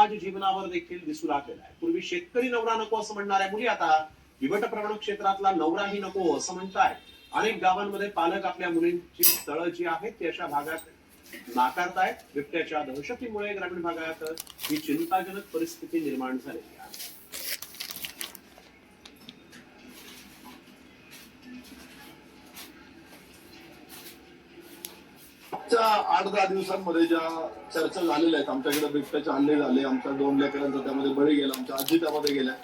आज जीवनावर देखील दिसू लागलेला आहे. पूर्वी शेतकरी नवरा नको असं म्हणणाऱ्या मुली आता विभट प्रवण क्षेत्रातला नवराही नको असं म्हणताय अनेक गावांमध्ये पालक आपल्या मुलींची स्थळं जी आहेत ती अशा भागात नाकारतायत. बिबट्याच्या दहशतीमुळे ग्रामीण भागात ही चिंताजनक परिस्थिती निर्माण झालेली आहे. मागच्या आठ दहा दिवसांमध्ये ज्या चर्चा झालेल्या आहेत आमच्याकडे बिबट्याचे हल्ले झाले आमच्या दोन लेकरांचा त्यामध्ये बळी गेला आमच्या आजी त्यामध्ये गेल्या.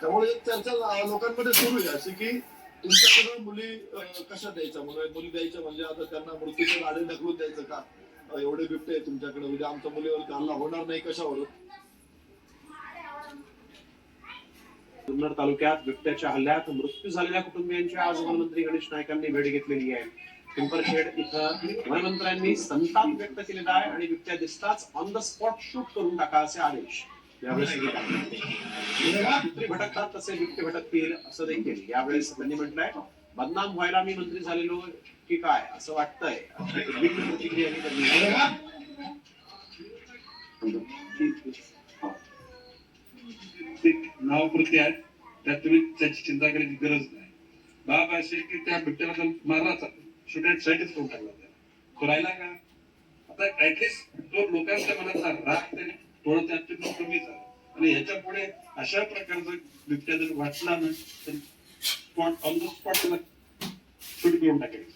त्यामुळे एक चर्चा लोकांमध्ये सुरू आहे अशी की तुमच्याकडून मुली कशा द्यायच्या? मुली मुली द्यायच्या म्हणजे आता त्यांना मृत्यूचे गाडी ढकलून द्यायचं का? एवढे बिबटे आहे तुमच्याकडे उद्या आमच्या मुलीवर हल्ला होणार नाही कशावर जुन्नर तालुक्यात बिबट्याच्या हल्ल्यात मृत्यू झालेल्या कुटुंबियांची आज वनमंत्री गणेश नायकांनी भेट घेतलेली आहे. पिंपरखेड इथं वनमंत्र्यांनी संताप व्यक्त केलेला आहे आणि बिबट्या दिसताच ऑन द स्पॉट शूट करून टाका असे आदेश यावेळेस भटकतात तसे बिबटे भटकतील असं देखील यावेळेस त्यांनी म्हटलंय. बदनाम व्हायला मी मंत्री झालेलो की काय असं वाटतंय. अशी उद्विग्न प्रतिक्रियाही नावकृती आहेत त्यात तुम्ही त्याची चिंता करायची गरज नाही. बाब असे की त्या बिबट्याला तर मारलाच स्टुडंट साईडच करून टाकला त्याला तो राहिला का? आता ऍटलिस्ट तो लोकांच्या मनाचा राग तरी थोडं त्यातून कमी झाला. आणि ह्याच्या पुढे अशा प्रकारचा बिबट्या जर वाटला ना तर स्पॉट ऑन द स्पॉट त्याला शूट करून टाकायचं